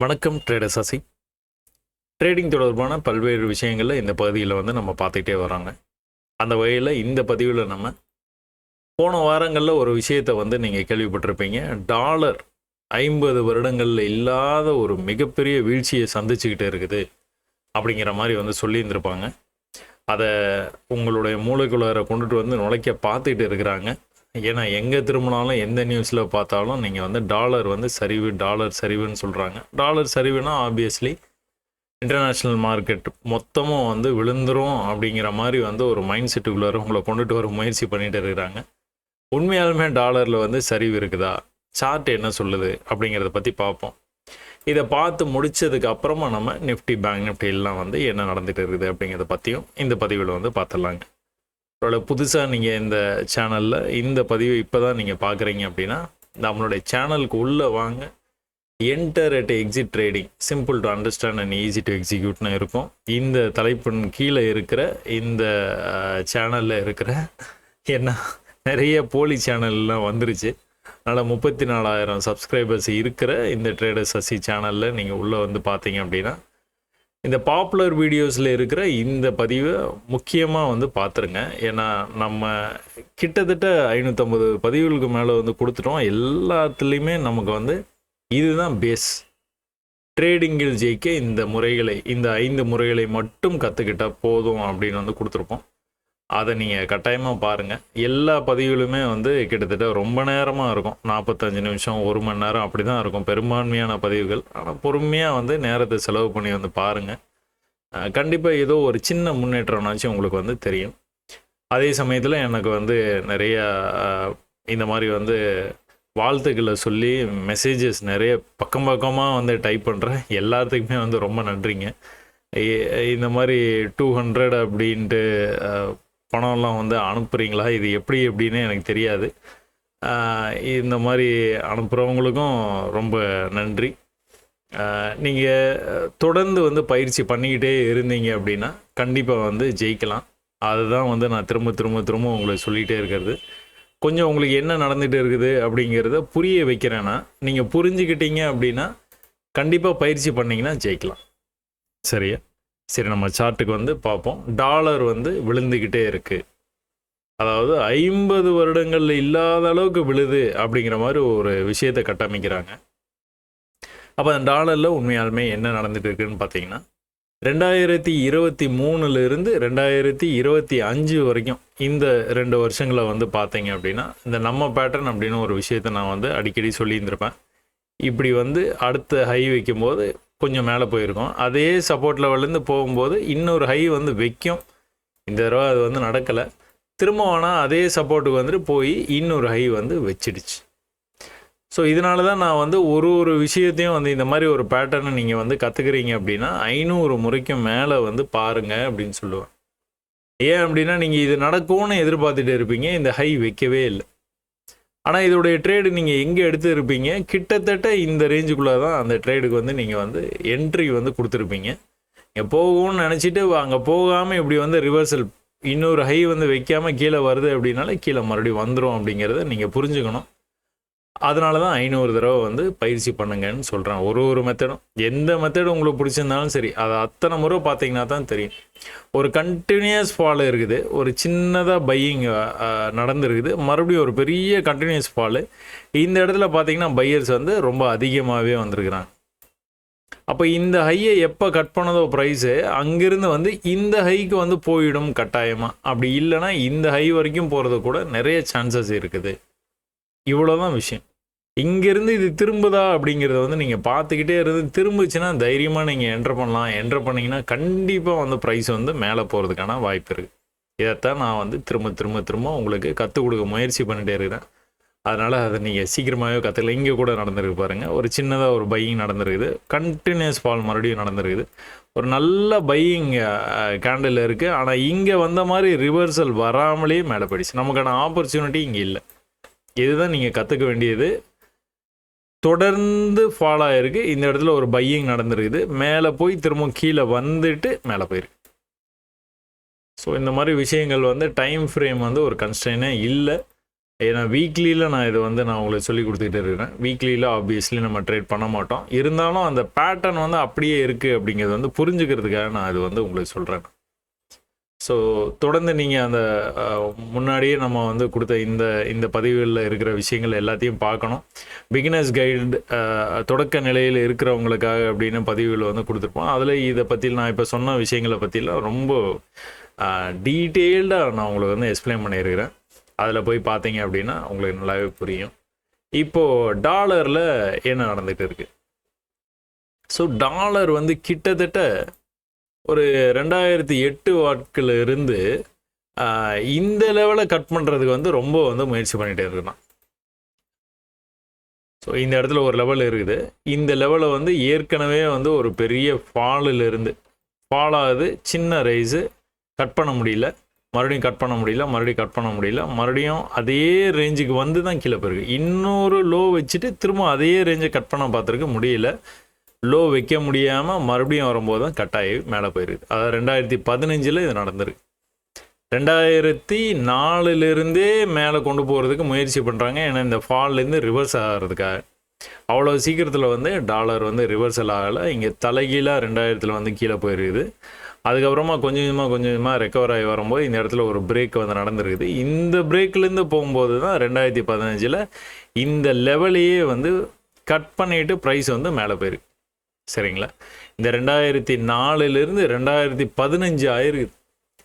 வணக்கம் trader Sasi trading தொடர்பான பல்வேறு விஷயங்களில் இந்த பகுதியில் வந்து நம்ம பார்த்துக்கிட்டே வராங்க. அந்த வகையில் இந்த பதிவில் நம்ம போன வாரங்களில் ஒரு விஷயத்தை வந்து நீங்கள் கேள்விப்பட்டிருப்பீங்க. டாலர் ஐம்பது வருடங்களில் இல்லாத ஒரு மிகப்பெரிய வீழ்ச்சியை சந்திச்சுக்கிட்டு இருக்குது அப்படிங்கிற மாதிரி வந்து சொல்லியிருந்திருப்பாங்க. அதை உங்களுடைய மூளைக்குள்ளார கொண்டுட்டு வந்து நுழைக்க பார்த்துக்கிட்டு இருக்கிறாங்க. ஏன்னா எங்கே திரும்பினாலும் எந்த நியூஸில் பார்த்தாலும் நீங்கள் வந்து டாலர் வந்து சரிவு டாலர் சரிவுன்னு சொல்கிறாங்க டாலர் சரிவுனா ஆப்வியஸ்லி இன்டர்நேஷ்னல் மார்க்கெட் மொத்தமும் வந்து விழுந்துரும் அப்படிங்கிற மாதிரி வந்து ஒரு மைண்ட் செட்டுக்குள்ளார உங்களை கொண்டுட்டு வர முயற்சி பண்ணிட்டு இருக்கிறாங்க. உண்மையாலுமே டாலரில் வந்து சரிவு இருக்குதா? சார்ட் என்ன சொல்லுது? அப்படிங்கிறத பற்றி பார்ப்போம். இதை பார்த்து முடிச்சதுக்கு அப்புறமா நம்ம நிஃப்டி பேங்க் நிஃப்டி எல்லாம் வந்து என்ன நடந்துகிட்டு இருக்குது அப்படிங்கிறத பற்றியும் இந்த பதிவில் வந்து பார்த்துடலாங்க. அதோட புதுசாக நீங்கள் இந்த சேனலில் இந்த பதிவை இப்போ தான் நீங்கள் பார்க்குறீங்க அப்படின்னா நம்மளுடைய சேனலுக்கு உள்ளே வாங்க. Enter at exit trading simple to understand and easy to எக்ஸிக்யூட்னு இருக்கும். இந்த தலைப்பின் கீழே இருக்கிற இந்த சேனலில் இருக்கிற என்ன நிறைய போலி சேனல்லாம் வந்துருச்சு. அதனால் முப்பத்தி நாலாயிரம் சப்ஸ்கிரைபர்ஸ் இருக்கிற இந்த ட்ரேடர் சசி சேனலில் நீங்கள் உள்ளே வந்து பார்த்தீங்க அப்படின்னா இந்த பாப்புலர் வீடியோஸில் இருக்கிற இந்த பதிவை முக்கியமாக வந்து பார்த்துருங்க ஏன்னா நம்ம கிட்டத்தட்ட ஐநூற்றம்பது பதிவுகளுக்கு மேலே வந்து கொடுத்துட்டோம். எல்லாத்துலேயுமே நமக்கு வந்து இதுதான் பேஸ் ட்ரேடிங்கில் ஜெயிக்க இந்த முறைகளை இந்த ஐந்து முறைகளை மட்டும் கற்றுக்கிட்டால் போதும் அப்படின்னு வந்து கொடுத்துருப்போம். அதை நீங்கள் கட்டாயமாக பாருங்கள் எல்லா பதிவுகளுமே வந்து கிட்டத்தட்ட ரொம்ப நேரமாக இருக்கும். நாற்பத்தஞ்சு நிமிஷம் ஒரு மணி நேரம் அப்படி தான் இருக்கும் பெரும்பான்மையான பதிவுகள். ஆனால் பொறுமையாக வந்து நேரத்தை செலவு பண்ணி வந்து பாருங்கள் கண்டிப்பாக ஏதோ ஒரு சின்ன முன்னேற்றம்னாச்சும் உங்களுக்கு வந்து தெரியும். அதே சமயத்தில் எனக்கு வந்து நிறையா இந்த மாதிரி வந்து வாழ்த்துக்களை சொல்லி மெசேஜஸ் நிறைய பக்கம் பக்கமாக வந்து டைப் பண்ணுறேன் எல்லாத்துக்குமே வந்து ரொம்ப நன்றிங்க. இந்த மாதிரி டூ ஹண்ட்ரட் அப்படின்ட்டு பணம்லாம் வந்து அனுப்புகிறீங்களா இது எப்படி எப்படின்னு எனக்கு தெரியாது. இந்த மாதிரி அனுப்புகிறவங்களுக்கும் ரொம்ப நன்றி. நீங்கள் தொடர்ந்து வந்து பயிற்சி பண்ணிக்கிட்டே இருந்தீங்க அப்படின்னா கண்டிப்பாக வந்து ஜெயிக்கலாம். அதுதான் வந்து நான் திரும்ப திரும்ப திரும்ப உங்களுக்கு சொல்லிகிட்டே இருக்கிறது. கொஞ்சம் உங்களுக்கு என்ன நடந்துகிட்டு இருக்குது அப்படிங்கிறத புரிய வைக்கிறேன்னா நீங்கள் புரிஞ்சுக்கிட்டீங்க அப்படின்னா கண்டிப்பாக பயிற்சி பண்ணிங்கன்னா ஜெயிக்கலாம். சரியா? சரி நம்ம சார்ட்டுக்கு வந்து பார்ப்போம். டாலர் வந்து விழுந்துக்கிட்டே இருக்குது அதாவது ஐம்பது வருடங்களில் இல்லாத அளவுக்கு விழுது அப்படிங்கிற மாதிரி ஒரு விஷயத்தை கட்டமைக்கிறாங்க. அப்போ அந்த டாலரில் உண்மையாலுமே என்ன நடந்துட்டு இருக்குன்னு பார்த்தீங்கன்னா ரெண்டாயிரத்தி இருபத்தி மூணுலேருந்து ரெண்டாயிரத்தி இருபத்தி அஞ்சு வரைக்கும் இந்த ரெண்டு வருஷங்களை வந்து பார்த்தீங்க அப்படின்னா இந்த நம்ம பேட்டர்ன் அப்படின்னு ஒரு விஷயத்தை நான் வந்து அடிக்கடி சொல்லியிருந்திருப்பேன். இப்படி வந்து அடுத்த ஹை வைக்கும்போது கொஞ்சம் மேலே போயிருக்கும். அதே சப்போர்ட் லெவல்லேருந்து போகும்போது இன்னொரு ஹை வந்து வைக்கும். இந்த தடவை அது வந்து நடக்கலை. திரும்ப ஆனால் அதே சப்போர்ட்டுக்கு வந்துட்டு போய் இன்னொரு ஹை வந்து வச்சிடுச்சு. ஸோ இதனால தான் நான் வந்து ஒரு ஒரு விஷயத்தையும் வந்து இந்த மாதிரி ஒரு பேட்டர்னை நீங்கள் வந்து கற்றுக்குறீங்க அப்படின்னா ஐநூறு முறைக்கும் மேலே வந்து பாருங்க அப்படின்னு சொல்லுவேன். ஏன் அப்படின்னா நீங்கள் இது நடக்கும்னு எதிர்பார்த்துட்டு இருப்பீங்க. இந்த ஹை வைக்கவே இல்லை. ஆனால் இதோடைய ட்ரேடு நீங்கள் எங்கே எடுத்து இருப்பீங்க கிட்டத்தட்ட இந்த ரேஞ்சுக்குள்ளே தான் அந்த ட்ரேடுக்கு வந்து நீங்கள் வந்து என்ட்ரி வந்து கொடுத்துருப்பீங்க. இங்கே போகும்னு நினச்சிட்டு அங்கே போகாமல் இப்படி வந்து ரிவர்சல் இன்னொரு ஹை வந்து வைக்காமல் கீழே வருது அப்படின்னால கீழே மறுபடியும் வந்துடும் அப்படிங்கிறத நீங்கள் புரிஞ்சுக்கணும். அதனால தான் ஐநூறு தடவை வந்து பயிற்சி பண்ணுங்கன்னு சொல்கிறேன் ஒரு ஒரு மெத்தடும் எந்த மெத்தடு உங்களுக்கு பிடிச்சிருந்தாலும் சரி அதை அத்தனை முறை பார்த்தீங்கன்னா தான் தெரியும். ஒரு கண்டினியூஸ் ஃபால் இருக்குது. ஒரு சின்னதாக பையிங் நடந்துருக்குது. மறுபடியும் ஒரு பெரிய கண்டினியூஸ் ஃபால் இந்த இடத்துல பார்த்தீங்கன்னா பையர்ஸ் வந்து ரொம்ப அதிகமாகவே வந்திருக்கிறாங்க. அப்போ இந்த ஹையை எப்போ கட் பண்ணதோ ப்ரைஸு அங்கேருந்து வந்து இந்த ஹைக்கு வந்து போயிடும் கட்டாயமாக அப்படி இல்லைன்னா இந்த ஹை வரைக்கும் போகிறது கூட நிறைய சான்சஸ் இருக்குது. இவ்வளோதான் விஷயம். இங்கேருந்து இது திரும்புதா அப்படிங்கிறத வந்து நீங்கள் பார்த்துக்கிட்டே இருந்து திரும்பிச்சுன்னா தைரியமாக நீங்கள் என்ட்ரு பண்ணலாம். என்டர் பண்ணிங்கன்னா கண்டிப்பாக வந்து ப்ரைஸ் வந்து மேலே போகிறதுக்கான வாய்ப்பு இருக்குது இதைத்தான் நான் வந்து திரும்ப திரும்ப திரும்ப உங்களுக்கு கற்றுக் கொடுக்க முயற்சி பண்ணிட்டே இருக்கிறேன். அதனால் அதை நீங்கள் சீக்கிரமாகவே கற்றுக்கல இங்கே கூட நடந்திருக்கு பாருங்கள் ஒரு சின்னதாக ஒரு பையிங் நடந்திருக்குது. கண்டினியூஸ் ஃபால் மறுபடியும் நடந்திருக்குது. ஒரு நல்ல பையிங் கேண்டில் இருக்குது ஆனால் இங்கே வந்த மாதிரி ரிவர்சல் வராமலே மேலே போயிடுச்சு. நமக்கான ஆப்பர்ச்சுனிட்டி இங்கே இல்லை. இதுதான் நீங்கள் கற்றுக்க வேண்டியது. தொடர்ந்து ஃபாலோ ஆகிருக்கு இந்த இடத்துல ஒரு பையிங் நடந்திருக்குது. மேலே போய் திரும்ப கீழே வந்துட்டு மேலே போயிருக்கு. ஸோ இந்த மாதிரி விஷயங்கள் வந்து டைம் ஃப்ரேம் வந்து ஒரு கன்ஸ்டைனே இல்லை. ஏன்னா வீக்லியில் நான் இதை வந்து நான் உங்களுக்கு சொல்லி கொடுத்துக்கிட்டு இருக்கிறேன். வீக்லியில் ஆப்வியஸ்லி நம்ம ட்ரேட் பண்ண மாட்டோம். இருந்தாலும் அந்த பேட்டர்ன் வந்து அப்படியே இருக்குது அப்படிங்கிறது வந்து புரிஞ்சுக்கிறதுக்காக நான் இது வந்து உங்களுக்கு சொல்கிறேன் ஸோ தொடர்ந்து நீங்கள் அந்த முன்னாடியே நம்ம வந்து கொடுத்த இந்த இந்த பதிவுகளில் இருக்கிற விஷயங்கள் எல்லாத்தையும் பார்க்கணும். பிகினர்ஸ் கைடு தொடக்க நிலையில் இருக்கிறவங்களுக்காக அப்படின்னு பதிவுகள் வந்து கொடுத்துருப்போம். அதில் இதை பற்றி நான் இப்போ சொன்ன விஷயங்களை பற்றிலாம் ரொம்ப டீட்டெயில்டாக நான் உங்களுக்கு வந்து எக்ஸ்பிளைன் பண்ணியிருக்கிறேன். அதில் போய் பார்த்தீங்க அப்படின்னா உங்களுக்கு நல்லாவே புரியும். இப்போது டாலரில் என்ன நடந்துகிட்டு இருக்குது ஸோ டாலர் வந்து கிட்டத்தட்ட ஒரு ரெண்டாயிரத்தி எட்டு வாட்கில் இருந்து இந்த லெவலை கட் பண்ணுறதுக்கு வந்து ரொம்ப வந்து முயற்சி பண்ணிகிட்டே இருக்கலாம் ஸோ இந்த இடத்துல ஒரு லெவல் இருக்குது. இந்த லெவலை வந்து ஏற்கனவே வந்து ஒரு பெரிய ஃபாலில் இருந்து சின்ன ரைஸு கட் பண்ண முடியல. மறுபடியும் கட் பண்ண முடியல மறுபடியும் கட் பண்ண முடியல. மறுபடியும் அதே ரேஞ்சுக்கு வந்து தான் கீழே போயிருக்கு. இன்னொரு லோ வச்சுட்டு திரும்ப அதே ரேஞ்சை கட் பண்ண பார்த்துருக்கு முடியல. லோ வைக்க முடியாமல் மறுபடியும் வரும்போது தான் கட் ஆகி மேலே போயிருக்கு. அதாவது ரெண்டாயிரத்தி பதினஞ்சில் இது நடந்திருக்கு. ரெண்டாயிரத்தி நாலுலேருந்தே மேலே கொண்டு போகிறதுக்கு முயற்சி பண்ணுறாங்க ஏன்னா இந்த ஃபால்லேருந்து ரிவர்ஸ் ஆகிறதுக்காக. அவ்வளோ சீக்கிரத்தில் வந்து டாலர் வந்து ரிவர்சல் ஆகலை. இங்கே தலைகீழாக ரெண்டாயிரத்தில் வந்து கீழே போயிருக்குது. அதுக்கப்புறமா கொஞ்சம் கொஞ்சமாக கொஞ்சம் கொஞ்சமாக ரெக்கவர் ஆகி வரும்போது இந்த இடத்துல ஒரு பிரேக் வந்து நடந்திருக்குது. இந்த பிரேக்லேருந்து போகும்போது தான் ரெண்டாயிரத்தி பதினஞ்சில் இந்த லெவலையே வந்து கட் பண்ணிட்டு ப்ரைஸ் வந்து மேலே போயிருக்கு. சரிங்களா? இந்த ரெண்டாயிரத்தி நாலுலேருந்து ரெண்டாயிரத்தி பதினஞ்சு ஆயிருக்குது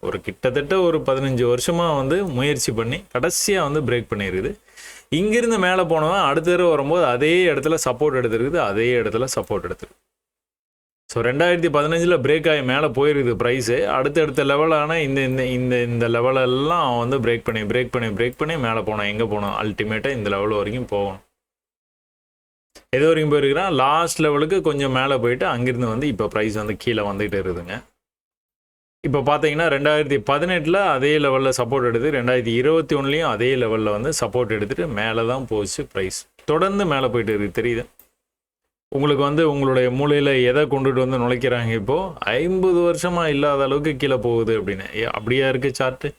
ஒரு கிட்டத்தட்ட ஒரு பதினஞ்சு வருஷமாக வந்து முயற்சி பண்ணி கடைசியாக வந்து பிரேக் பண்ணியிருக்குது இங்கிருந்து மேலே போனவன் அடுத்த தடவை வரும்போது அதே இடத்துல சப்போர்ட் எடுத்துருக்குது அதே இடத்துல சப்போர்ட் எடுத்துருக்கு. ஸோ ரெண்டாயிரத்தி பதினஞ்சில் பிரேக் ஆகி மேலே போயிருக்குது ப்ரைஸு அடுத்தடுத்த லெவலான இந்த இந்த இந்த இந்த லெவலெல்லாம் அவன் வந்து பிரேக் பண்ணி பிரேக் பண்ணி பிரேக் பண்ணி மேலே போனான் எங்கே போனோம் அல்டிமேட்டாக இந்த லெவல் வரைக்கும் போகணும் எது வரைக்கும் போயிருக்கிறான் லாஸ்ட் லெவலுக்கு கொஞ்சம் மேலே போயிட்டு அங்கிருந்து வந்து இப்போ ப்ரைஸ் வந்து கீழே வந்துகிட்டு இருக்குதுங்க. இப்போ பார்த்தீங்கன்னா ரெண்டாயிரத்தி பதினெட்டில் அதே லெவலில் சப்போர்ட் எடுத்து ரெண்டாயிரத்தி இருபத்தி ஒன்றுலேயும் அதே லெவலில் வந்து சப்போர்ட் எடுத்துகிட்டு மேலே தான் போச்சு ப்ரைஸ் தொடர்ந்து மேலே போயிட்டு இருக்குது தெரியுது? உங்களுக்கு வந்து உங்களுடைய மூலையில் எதை கொண்டுட்டு வந்து நுழைக்கிறாங்க இப்போது ஐம்பது வருஷமாக இல்லாத அளவுக்கு கீழே போகுது அப்படின்னு. ஏ, அப்படியா இருக்குது சார்ட்டு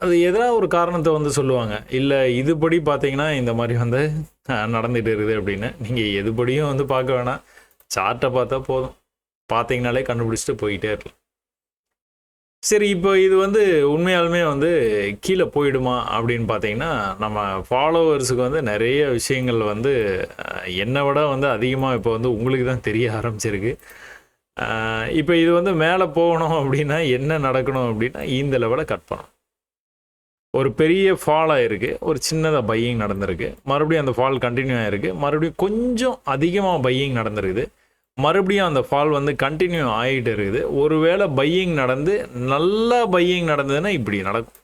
அது எதனா ஒரு காரணத்தை வந்து சொல்லுவாங்க. இல்லை இதுபடி பார்த்தீங்கன்னா இந்த மாதிரி வந்து நடந்துகிட்டு இருக்குது அப்படின்னு. நீங்கள் எதுபடியும் வந்து பார்க்க வேணாம். சார்ட்டை பார்த்தா போதும். பார்த்தீங்கனாலே கண்டுபிடிச்சிட்டு போயிட்டே இருக்கலாம். சரி இப்போ இது வந்து உண்மையாலுமே வந்து கீழே போயிடுமா அப்படின்னு பார்த்தீங்கன்னா நம்ம ஃபாலோவர்ஸுக்கு வந்து நிறைய விஷயங்கள் வந்து என்னை விட வந்து அதிகமாக இப்போ வந்து உங்களுக்கு தான் தெரிய ஆரம்பிச்சிருக்கு. இப்போ இது வந்து மேலே போகணும் அப்படின்னா என்ன நடக்கணும் அப்படின்னா இந்த லெவலை கட் பண்ணணும். ஒரு பெரிய ஃபால் ஆயிருக்கு. ஒரு சின்னதாக பையிங் நடந்திருக்கு. மறுபடியும் அந்த ஃபால் கண்டினியூ ஆயிருக்கு. மறுபடியும் கொஞ்சம் அதிகமாக பையிங் நடந்திருக்குது. மறுபடியும் அந்த ஃபால் வந்து கண்டினியூ ஆகிட்டு இருக்குது. ஒருவேளை பையிங் நடந்து நல்லா பையிங் நடந்ததுன்னா இப்படி நடக்கும்.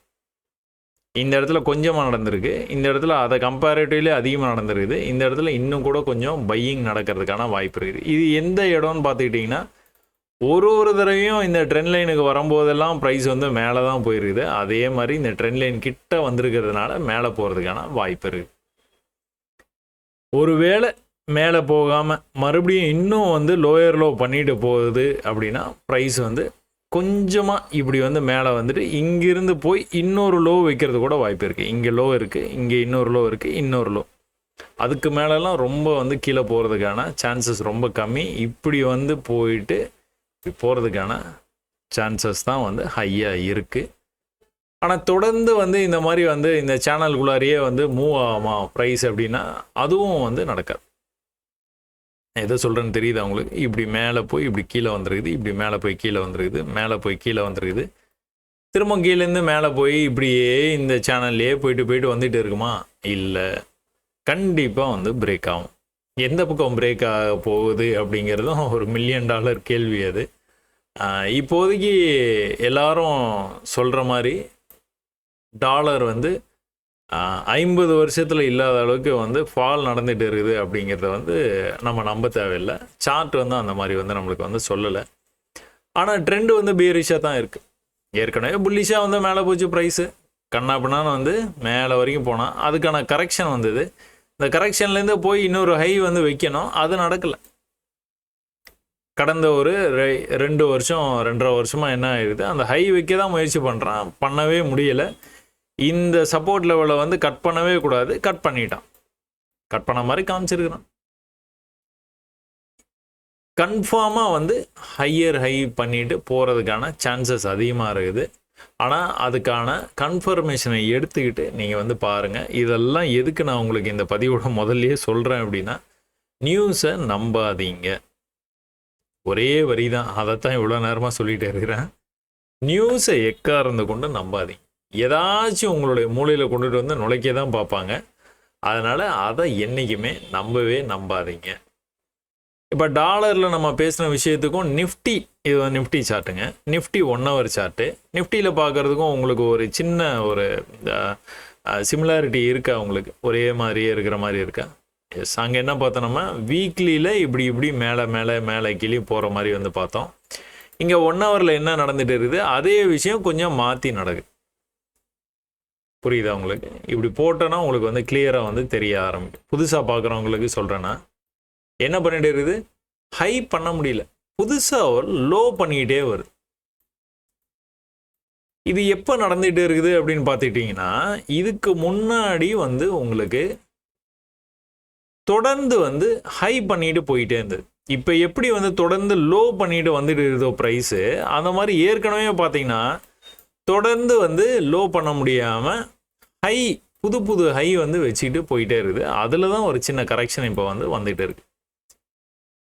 இந்த இடத்துல கொஞ்சமாக நடந்திருக்கு. இந்த இடத்துல அதை கம்பேரிட்டிவ்லி அதிகமாக நடந்திருக்குது. இந்த இடத்துல இன்னும் கூட கொஞ்சம் பையிங் நடக்கிறதுக்கான வாய்ப்பு இருக்குது. இது எந்த இடம்னு பார்த்துக்கிட்டிங்கன்னா ஒரு ஒரு தடவையும் இந்த ட்ரெண்ட் லைனுக்கு வரும்போதெல்லாம் ப்ரைஸ் வந்து மேலே தான் போயிருக்குது. அதே மாதிரி இந்த ட்ரெண்ட் லைன் கிட்ட வந்திருக்கிறதுனால மேலே போகிறதுக்கான வாய்ப்பு இருக்குது ஒருவேளை மேலே போகாமல் மறுபடியும் இன்னும் வந்து லோயர் லோ பண்ணிட்டு போகுது அப்படின்னா ப்ரைஸ் வந்து கொஞ்சமாக இப்படி வந்து மேலே வந்துட்டு இங்கிருந்து போய் இன்னொரு லோ வைக்கிறது கூட வாய்ப்பு இருக்குது இங்கே லோ இருக்குது இங்கே இன்னொரு லோ இருக்குது இன்னொரு லோ அதுக்கு மேலெல்லாம் ரொம்ப வந்து கீழே போகிறதுக்கான சான்சஸ் ரொம்ப கம்மி. இப்படி வந்து போயிட்டு போகிறதுக்கான சான்சஸ் தான் வந்து ஹையாக இருக்குது ஆனால் தொடர்ந்து வந்து இந்த மாதிரி வந்து இந்த சேனல்குள்ளாரியே வந்து மூவ் ஆகுமா ப்ரைஸ் அப்படின்னா அதுவும் வந்து நடக்காது. எதை சொல்கிறேன்னு தெரியுது அவங்களுக்கு இப்படி மேலே போய் இப்படி கீழே வந்துருக்குது இப்படி மேலே போய் கீழே வந்துருக்குது மேலே போய் கீழே வந்துருக்குது. திரும்ப கீழேருந்து மேலே போய் இப்படியே இந்த சேனல்லையே போயிட்டு போயிட்டு வந்துட்டு இருக்குமா? இல்லை. கண்டிப்பாக வந்து பிரேக் ஆகும். எந்த பக்கம் பிரேக் ஆக போகுது அப்படிங்கிறதும் ஒரு மில்லியன் டாலர் கேள்வி அது. இப்போதைக்கு எல்லாரும் சொல்கிற மாதிரி டாலர் வந்து ஐம்பது வருஷத்தில் இல்லாத அளவுக்கு வந்து ஃபால் நடந்துகிட்டு இருக்குது அப்படிங்கிறத வந்து நம்ம நம்ப தேவையில்லை. சார்ட் வந்து அந்த மாதிரி வந்து நம்மளுக்கு வந்து சொல்லலை. ஆனால் ட்ரெண்டு வந்து பியரிஷாக தான் இருக்குது ஏற்கனவே புல்லிஷாக வந்து மேலே போச்சு ப்ரைஸு கண்ணாப்பினான்னு வந்து மேலே வரைக்கும் போனால் அதுக்கான கரெக்ஷன் வந்தது. இந்த கரெக்ஷன்லேருந்து போய் இன்னொரு ஹை வந்து வைக்கணும். அது நடக்கலை. கடந்த ஒரு ரெ- ரெண்டு வருஷம் ரெண்டரை வருஷமாக என்ன ஆயிடுது? அந்த ஹை வைக்க தான் முயற்சி பண்ணுறான் பண்ணவே முடியலை. இந்த சப்போர்ட் லெவலை வந்து கட் பண்ணவே கூடாது. கட் பண்ணிட்டான். கட் பண்ண மாதிரி காமிச்சிருக்கிறான். கன்ஃபார்மாக வந்து ஹையர் ஹை பண்ணிட்டு போகிறதுக்கான சான்சஸ் அதிகமாக இருக்குது. ஆனால் அதுக்கான கன்ஃபர்மேஷனை எடுத்துக்கிட்டு நீங்கள் வந்து பாருங்கள் இதெல்லாம் எதுக்கு நான் உங்களுக்கு இந்த பதிவோட முதல்லையே சொல்கிறேன் அப்படின்னா நியூஸை நம்பாதீங்க. ஒரே வரி தான் அதைத்தான் இவ்வளோ நேரமாக சொல்லிகிட்டே இருக்கிறேன். நியூஸை எக்காரந்து கொண்டு நம்பாதீங்க ஏதாச்சும் உங்களுடைய மூளையில் கொண்டுட்டு வந்து நுழைக்க தான் பார்ப்பாங்க. அதனால் அதை என்றைக்குமே நம்பவே நம்பாதீங்க. இப்போ டாலரில் நம்ம பேசின விஷயத்துக்கும் நிஃப்டி இது Nifty சார்ட்டுங்க. Nifty one hour chart. நிஃப்டியில் பார்க்குறதுக்கும் உங்களுக்கு ஒரு சின்ன ஒரு சிமிலாரிட்டி இருக்கா உங்களுக்கு? ஒரே மாதிரியே இருக்கிற மாதிரி இருக்கா? எஸ் அங்கே என்ன பார்த்தோம்னா வீக்லியில் இப்படி இப்படி மேலே மேலே மேலே கீழே போகிற மாதிரி வந்து பார்த்தோம். இங்கே ஒன் ஹவரில் என்ன நடந்துட்டு இருக்குது? அதே விஷயம் கொஞ்சம் மாற்றி நடக்குது புரியுதா உங்களுக்கு? இப்படி போட்டோன்னா உங்களுக்கு வந்து கிளியராக வந்து தெரிய ஆரம்பிக்கும். புதுசாக பார்க்குறவங்களுக்கு சொல்கிறேன்னா என்ன பண்ணிகிட்டு இருக்குது? ஹை பண்ண முடியல. புதுசாக ஒரு லோ பண்ணிக்கிட்டே வருது. இது எப்போ நடந்துகிட்டு இருக்குது அப்படின்னு பார்த்துக்கிட்டிங்கன்னா இதுக்கு முன்னாடி வந்து உங்களுக்கு தொடர்ந்து வந்து ஹை பண்ணிட்டு போயிட்டே இருந்தது. இப்போ எப்படி வந்து தொடர்ந்து லோ பண்ணிட்டு வந்துட்டு இருந்தோ ப்ரைஸு அந்த மாதிரி ஏற்கனவே பார்த்தீங்கன்னா தொடர்ந்து வந்து லோ பண்ண முடியாமல் ஹை புது புது ஹை வந்து வச்சுக்கிட்டு போயிட்டே இருக்குது. அதில் தான் ஒரு சின்ன கரெக்ஷன் இப்போ வந்து வந்துகிட்டு இருக்கு.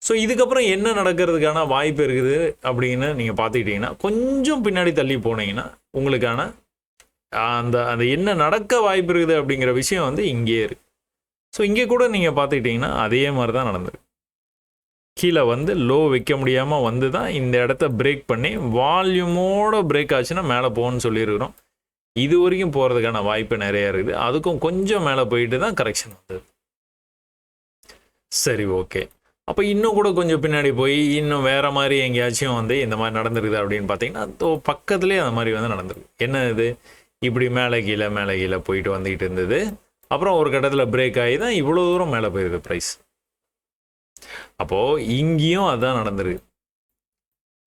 ஸோ இதுக்கப்புறம் என்ன நடக்கிறதுக்கான வாய்ப்பு இருக்குது அப்படின்னு நீங்கள் பார்த்துக்கிட்டிங்கன்னா கொஞ்சம் பின்னாடி தள்ளி போனீங்கன்னா உங்களுக்கான அந்த அந்த என்ன நடக்க வாய்ப்பு இருக்குது அப்படிங்கிற விஷயம் வந்து இங்கேயே இருக்குது ஸோ இங்கே கூட நீங்கள் பார்த்துக்கிட்டிங்கன்னா அதே மாதிரி தான் நடந்தது. கீழே வந்து லோ வைக்க முடியாமல் வந்து தான் இந்த இடத்த பிரேக் பண்ணி வால்யூமோட பிரேக் ஆச்சுன்னா மேலே போகணும்னு சொல்லியிருக்கிறோம். இது வரைக்கும் போகிறதுக்கான வாய்ப்பு நிறையா இருக்குது. அதுக்கும் கொஞ்சம் மேலே போயிட்டு தான் கரெக்ஷன் வந்தது. சரி ஓகே அப்போ இன்னும் கூட கொஞ்சம் பின்னாடி போய் இன்னும் வேறு மாதிரி எங்கேயாச்சும் வந்து இந்த மாதிரி நடந்திருக்குது அப்படின்னு பார்த்தீங்கன்னா தோ பக்கத்துலேயே அந்த மாதிரி வந்து நடந்திருக்கு. என்ன இது? இப்படி மேலே கீழே மேலே கீழே போயிட்டு வந்துக்கிட்டு இருந்தது. அப்புறம் ஒரு கட்டத்தில் பிரேக் ஆகி தான் இவ்வளோ தூரம் மேலே போயிருது ப்ரைஸ் அப்போது இங்கேயும் அதுதான் நடந்திருக்கு.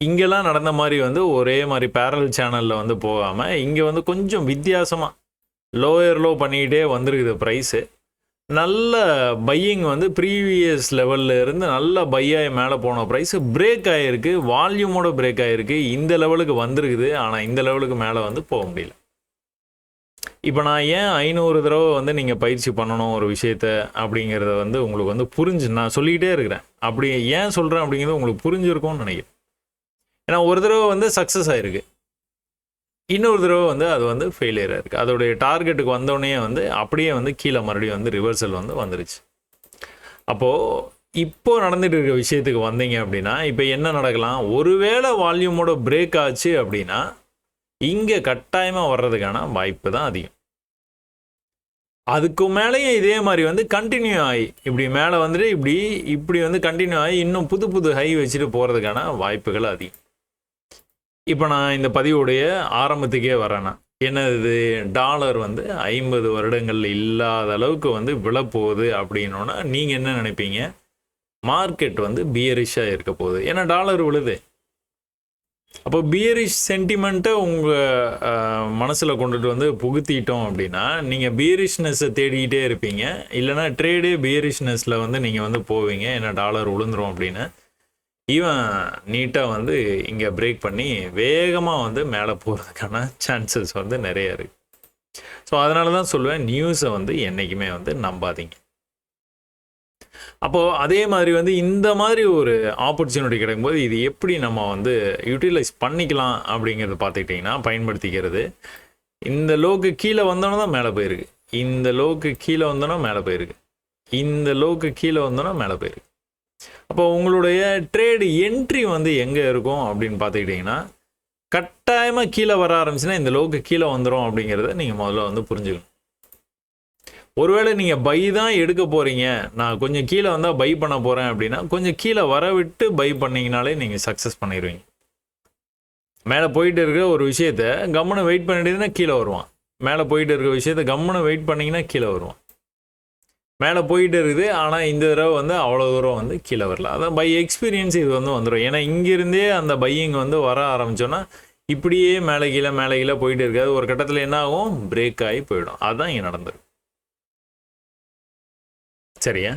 இங்கெல்லாம் நடந்த மாதிரி வந்து ஒரே மாதிரி பேரல் சேனலில் வந்து போகாமல் இங்கே வந்து கொஞ்சம் வித்தியாசமாக லோயர் லோ பண்ணிக்கிட்டே வந்திருக்குது ப்ரைஸு நல்ல பையிங் வந்து ப்ரீவியஸ் லெவலில் இருந்து நல்ல பையாகி மேலே போன ப்ரைஸு பிரேக் ஆகிருக்கு வால்யூமோட பிரேக் ஆகிருக்கு இந்த லெவலுக்கு வந்திருக்குது. ஆனால் இந்த லெவலுக்கு மேலே வந்து போக முடியல. இப்போ நான் ஏன் ஐநூறு தடவை வந்து நீங்கள் பயிற்சி பண்ணணும் ஒரு விஷயத்த அப்படிங்கிறத வந்து உங்களுக்கு வந்து புரிஞ்சு நான் சொல்லிக்கிட்டே இருக்கிறேன். அப்படி ஏன் சொல்கிறேன் அப்படிங்கிறது உங்களுக்கு புரிஞ்சிருக்கும்னு நினைக்கிறேன். ஏன்னா ஒரு தடவை வந்து சக்ஸஸ் ஆகிருக்கு இன்னொரு தடவை வந்து அது வந்து ஃபெயிலியராக இருக்குது அதோடைய டார்கெட்டுக்கு வந்தோடனே வந்து அப்படியே வந்து கீழே மறுபடியும் வந்து ரிவர்சல் வந்து வந்துருச்சு. அப்போது இப்போ நடந்துட்டு இருக்க விஷயத்துக்கு வந்தீங்க அப்படின்னா இப்போ என்ன நடக்கலாம்? ஒருவேளை வால்யூமோட பிரேக் ஆச்சு அப்படின்னா இங்கே கட்டாயமாக வர்றதுக்கான வாய்ப்பு தான் அதிகம். அதுக்கு மேலேயும் இதே மாதிரி வந்து கண்டினியூ ஆகி இப்படி மேலே வந்துட்டு இப்படி இப்படி வந்து கண்டினியூ ஆகி இன்னும் புது புது ஹை வச்சுட்டு போகிறதுக்கான வாய்ப்புகள் அதிகம். இப்போ நான் இந்த பதிவுடைய ஆரம்பத்துக்கே வரேன்னா என்னது? டாலர் வந்து ஐம்பது வருடங்கள் இல்லாத அளவுக்கு வந்து விழப்போகுது அப்படின்னோன்னா நீங்கள் என்ன நினைப்பீங்க? மார்க்கெட் வந்து பியரிஷாக இருக்க போகுது. ஏன்னா டாலர் விழுது. அப்போ பியரிஷ் சென்டிமெண்ட்டை உங்கள் மனசில் கொண்டுட்டு வந்து புகுத்திட்டோம் அப்படின்னா நீங்கள் பியரிஷ்னஸை தேடிக்கிட்டே இருப்பீங்க. இல்லைனா ட்ரேடே பியரிஷ்னஸில் வந்து நீங்கள் வந்து போவீங்க. ஏன்னா டாலர் விழுந்துரும் அப்படின்னு. ஈவன் நீட்டாக வந்து இங்கே பிரேக் பண்ணி வேகமாக வந்து மேலே போகிறதுக்கான சான்சஸ் வந்து நிறைய இருக்குது ஸோ அதனால தான் சொல்லுவேன் நியூஸை வந்து என்றைக்குமே வந்து நம்பாதீங்க. அப்போது அதே மாதிரி வந்து இந்த மாதிரி ஒரு ஆப்பர்ச்சுனிட்டி கிடைக்கும்போது இது எப்படி நம்ம வந்து யூட்டிலைஸ் பண்ணிக்கலாம் அப்படிங்கிறத பார்த்துக்கிட்டிங்கன்னா பயன்படுத்திக்கிறது. இந்த லோக்கு கீழே வந்தோன்னா தான் மேலே போயிருக்கு. இந்த லோக்கு கீழே வந்தோன்னா மேலே போயிருக்கு. இந்த லோக்கு கீழே வந்தோன்னா மேலே போயிருக்கு. அப்போ உங்களுடைய ட்ரேடு என்ட்ரி வந்து எங்கே இருக்கும் அப்படின்னு பார்த்துக்கிட்டிங்கன்னா கட்டாயமாக கீழே வர ஆரம்பிச்சுன்னா இந்த லோக்கு கீழே வந்துடும் அப்படிங்கிறத நீங்கள் முதல்ல வந்து புரிஞ்சுக்கணும். ஒருவேளை நீங்கள் பை தான் எடுக்க போகிறீங்க நான் கொஞ்சம் கீழே வந்தால் பை பண்ண போகிறேன் அப்படின்னா கொஞ்சம் கீழே வர விட்டு பை பண்ணிங்கனாலே நீங்கள் சக்ஸஸ் பண்ணிடுவீங்க மேலே போயிட்டு இருக்கிற ஒரு விஷயத்த கம்முன்னு வெயிட் பண்ணிட்டீங்கன்னா கீழே வருவான். மேலே போயிட்டு இருக்கிற விஷயத்த கம்முன்னு வெயிட் பண்ணிங்கன்னா கீழே வருவான். மேலே போயிட்டு இருக்குது ஆனால் இந்த தடவை வந்து அவ்வளோ தூரம் வந்து கீழே வரல. அதான் பை எக்ஸ்பீரியன்ஸ் இது வந்து வந்துடும் ஏன்னா இங்கேருந்தே அந்த பையிங் வந்து வர ஆரம்பிச்சோன்னா இப்படியே மேலே கீழே மேலே கீழே போயிட்டு இருக்காது. ஒரு கட்டத்தில் என்ன ஆகும்? பிரேக் ஆகி போயிடும். அதுதான் இங்கே நடந்திருக்கு. சரியா?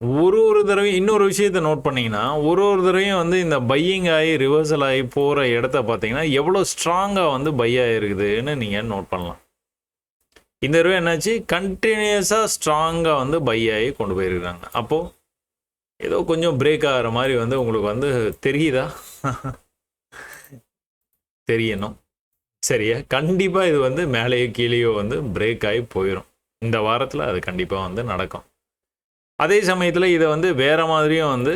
ஒரு ஒரு தடவையும் இன்னொரு விஷயத்தை நோட் பண்ணிங்கன்னா ஒரு ஒரு தடவையும் வந்து இந்த பையிங் ஆகி ரிவர்சல் ஆகி போகிற இடத்த பார்த்தீங்கன்னா எவ்வளோ ஸ்ட்ராங்காக வந்து பை ஆகிருக்குதுன்னு நீங்கள் நோட் பண்ணலாம். இந்த தடவை என்னாச்சு? கண்டினியூஸாக ஸ்ட்ராங்காக வந்து பை ஆகி கொண்டு போயிருக்கிறாங்க அப்போது ஏதோ கொஞ்சம் பிரேக் ஆகிற மாதிரி வந்து உங்களுக்கு வந்து தெரியுதா? தெரியணும். சரியா? கண்டிப்பாக இது வந்து மேலேயோ கீழேயோ வந்து பிரேக் ஆகி போயிடும் இந்த வாரத்தில் அது கண்டிப்பாக வந்து நடக்கும். அதே சமயத்தில் இதை வந்து வேறு மாதிரியும் வந்து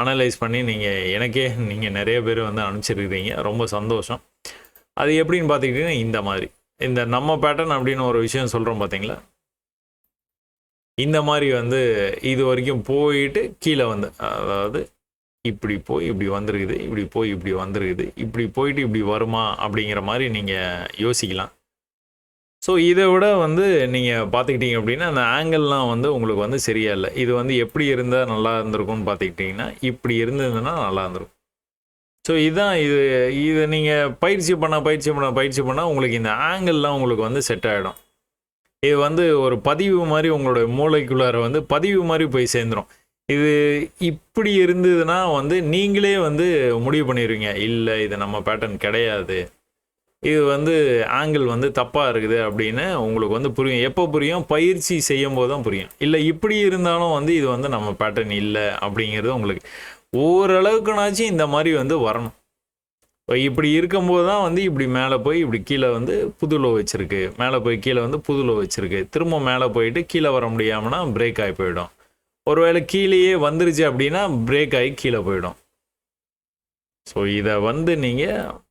அனலைஸ் பண்ணி நீங்கள் எனக்கே நீங்கள் நிறைய பேர் வந்து அனுப்பிச்சிருக்கிறீங்க. ரொம்ப சந்தோஷம். அது எப்படின்னு பார்த்துக்கிட்டிங்கன்னா இந்த மாதிரி. இந்த நம்ம பேட்டர்ன் அப்படின்னு ஒரு விஷயம் சொல்கிறோம் பார்த்தீங்களா இந்த மாதிரி வந்து இது வரைக்கும் போயிட்டு கீழே வந்து அதாவது இப்படி போய் இப்படி வந்திருக்குது இப்படி போய் இப்படி வந்திருக்குது இப்படி போயிட்டு இப்படி வருமா அப்படிங்கிற மாதிரி நீங்கள் யோசிக்கலாம். ஸோ இதை விட வந்து நீங்கள் பார்த்துக்கிட்டீங்க அப்படின்னா அந்த ஆங்கிள்லாம் வந்து உங்களுக்கு வந்து சரியா இல்லை. இது வந்து எப்படி இருந்தால் நல்லா இருந்திருக்கும்னு பார்த்துக்கிட்டிங்கன்னா இப்படி இருந்ததுன்னா நல்லா இருந்திருக்கும். ஸோ இதுதான் இது இதை நீங்கள் பயிற்சி பண்ண பயிற்சி பண்ண பயிற்சி பண்ணால் உங்களுக்கு இந்த ஆங்கிள்லாம் உங்களுக்கு வந்து செட் ஆகிடும் இது வந்து ஒரு பதிவு மாதிரி உங்களோட மூளைக்குள்ளார வந்து பதிவு மாதிரி போய் சேர்ந்துடும் இது இப்படி இருந்ததுன்னா வந்து நீங்களே வந்து முடிவு பண்ணிடுவீங்க இல்லை இது நம்ம பேட்டர்ன் கிடையாது. இது வந்து ஆங்கிள் வந்து தப்பாக இருக்குது அப்படின்னு உங்களுக்கு வந்து புரியும். எப்போ புரியும்? பயிற்சி செய்யும் போது தான் புரியும். இல்லை இப்படி இருந்தாலும் வந்து இது வந்து நம்ம பேட்டர்ன் இல்லை அப்படிங்கிறது உங்களுக்கு ஓரளவுக்குனாச்சும் இந்த மாதிரி வந்து வரணும். இப்போ இப்படி இருக்கும்போது தான் வந்து இப்படி மேலே போய் இப்படி கீழே வந்து புது லோ மேலே போய் கீழே வந்து புது லோ திரும்ப மேலே போயிட்டு கீழே வர முடியாமனா பிரேக் ஆகி போயிடும். ஒருவேளை கீழேயே வந்துருச்சு அப்படின்னா பிரேக் ஆகி கீழே போயிடும். ஸோ இதை வந்து நீங்கள்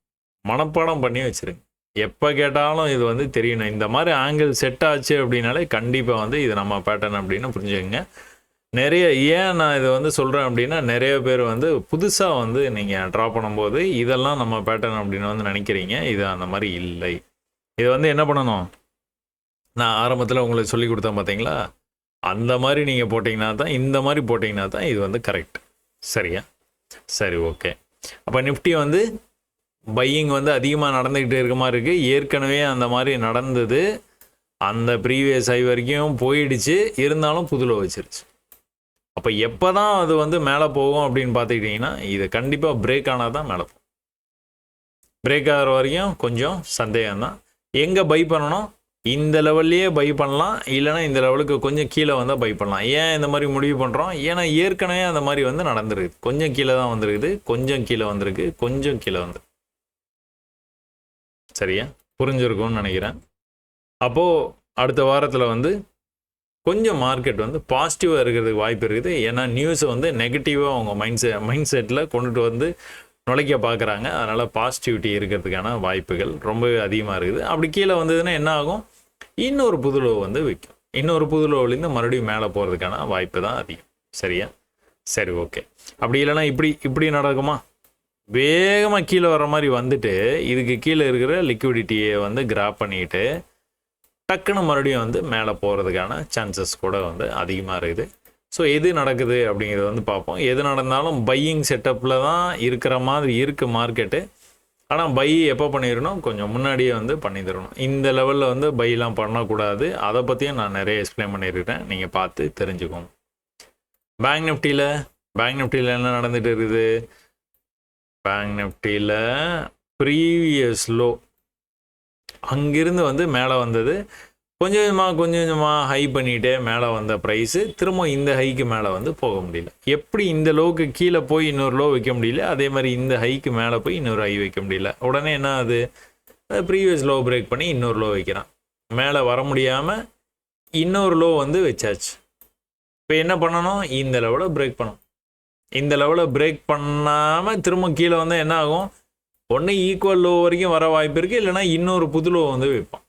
மனப்பாடம் பண்ணி வச்சுருங்க. எப்போ கேட்டாலும் இது வந்து தெரியணும். இந்த மாதிரி ஆங்கிள் செட் ஆச்சு அப்படின்னாலே கண்டிப்பாக வந்து இது நம்ம பேட்டர்ன் அப்படின்னு புரிஞ்சுக்கங்க. நிறைய ஏன் நான் இதை வந்து சொல்கிறேன் அப்படின்னா நிறைய பேர் வந்து புதுசாக வந்து நீங்கள் ட்ரா பண்ணும்போது இதெல்லாம் நம்ம பேட்டர்ன் அப்படின்னு வந்து நினைக்கிறீங்க. இது அந்த மாதிரி இல்லை. இது வந்து என்ன பண்ணணும்? நான் ஆரம்பத்தில் உங்களுக்கு சொல்லி கொடுத்தேன் பார்த்தீங்களா அந்த மாதிரி நீங்கள் போட்டிங்கன்னா தான் இந்த மாதிரி போட்டிங்கன்னா தான் இது வந்து கரெக்ட் சரியா? சரி ஓகே அப்போ நிஃப்டி வந்து பையிங் வந்து அதிகமாக நடந்துக்கிட்டு இருக்க மாதிரி இருக்குது ஏற்கனவே அந்த மாதிரி நடந்தது. அந்த ப்ரீவியஸ் ஐ வரைக்கும் போயிடுச்சு. இருந்தாலும் புதுல வச்சிருச்சு. அப்போ எப்போ தான் அது வந்து மேலே போகும் அப்படின்னு பார்த்துக்கிட்டிங்கன்னா இது கண்டிப்பாக பிரேக் ஆனால் தான் மேலே போகும். பிரேக் ஆகிற வரைக்கும் கொஞ்சம் சந்தேகம் தான் எங்கே பை பண்ணணும்? இந்த லெவல்லையே பை பண்ணலாம். இல்லைனா இந்த லெவலுக்கு கொஞ்சம் கீழே வந்தால் பை பண்ணலாம். ஏன் இந்த மாதிரி முடிவு பண்ணுறோம் ஏன்னா ஏற்கனவே அந்த மாதிரி வந்து நடந்துருக்கு. கொஞ்சம் கீழே தான் வந்திருக்குது. கொஞ்சம் கீழே வந்திருக்கு. கொஞ்சம் கீழே வந்து சரியா? புரிஞ்சிருக்கும்னு நினைக்கிறேன். அப்போது அடுத்த வாரத்தில் வந்து கொஞ்சம் மார்க்கெட் வந்து பாசிட்டிவாக இருக்கிறதுக்கு வாய்ப்பு இருக்குது. ஏன்னா நியூஸை வந்து நெகட்டிவாக அவங்க மைண்ட் செ மைண்ட் செட்டில் கொண்டுட்டு வந்து நுழைக்க பார்க்குறாங்க அதனால் பாசிட்டிவிட்டி இருக்கிறதுக்கான வாய்ப்புகள் ரொம்பவே அதிகமாக இருக்குது. அப்படி கீழே வந்ததுன்னா என்ன ஆகும்? இன்னொரு புதுலோ வந்து விற்கும். இன்னொரு புதுலோவிலேருந்து மறுபடியும் மேலே போகிறதுக்கான வாய்ப்பு தான் அதிகம். சரியா? சரி ஓகே அப்படி இல்லைன்னா இப்படி இப்படி நடக்குமா? வேகமாக கீழே வர மாதிரி வந்துட்டு இதுக்கு கீழே இருக்கிற லிக்விடிட்டியை வந்து கிராப் பண்ணிட்டு டக்குன்னு மறுபடியும் வந்து மேலே போகிறதுக்கான சான்சஸ் கூட வந்து அதிகமாக இருக்குது. ஸோ எது நடக்குது அப்படிங்கிறத வந்து பார்ப்போம். எது நடந்தாலும் பையிங் செட்டப்பில் தான் இருக்கிற மாதிரி இருக்குது மார்க்கெட்டு ஆனால் பை எப்போ பண்ணிடணும்? கொஞ்சம் முன்னாடியே வந்து பண்ணி தரணும் இந்த லெவலில் வந்து பையெலாம் பண்ணக்கூடாது. அதை பற்றியும் நான் நிறைய எக்ஸ்பிளைன் பண்ணியிருக்கேன். நீங்கள் பார்த்து தெரிஞ்சுக்கோங்க. பேங்க் நிஃப்டியில் பேங்க் நிஃப்டியில் என்ன நடந்துட்டு இருக்குது? பேங்க் நிஃப்டியில் ப்ரீவியஸ் லோ அங்கிருந்து வந்து மேலே வந்தது. கொஞ்சம் கொஞ்சமாக கொஞ்சம் கொஞ்சமாக ஹை பண்ணிகிட்டே மேலே வந்த ப்ரைஸு திரும்ப இந்த ஹைக்கு மேலே வந்து போக முடியல. எப்படி இந்த லோவுக்கு கீழே போய் இன்னொரு லோ வைக்க முடியல? அதே மாதிரி இந்த ஹைக்கு மேலே போய் இன்னொரு ஹை வைக்க முடியல. உடனே என்ன ஆகுது? ப்ரீவியஸ் லோ பிரேக் பண்ணி இன்னொரு லோ வைக்கிறான். மேலே வர முடியாமல் இன்னொரு லோ வந்து வச்சாச்சு. இப்போ என்ன பண்ணணும்? இந்த லெவலில் பிரேக் பண்ணணும். இந்த லெவலில் பிரேக் பண்ணாமல் திரும்ப கீழே வந்தால் என்ன ஆகும்? ஒன்று ஈக்குவல் லோ வரைக்கும் வர வாய்ப்பு இருக்குது இல்லைனா இன்னொரு புது லோ வந்து வைப்பான்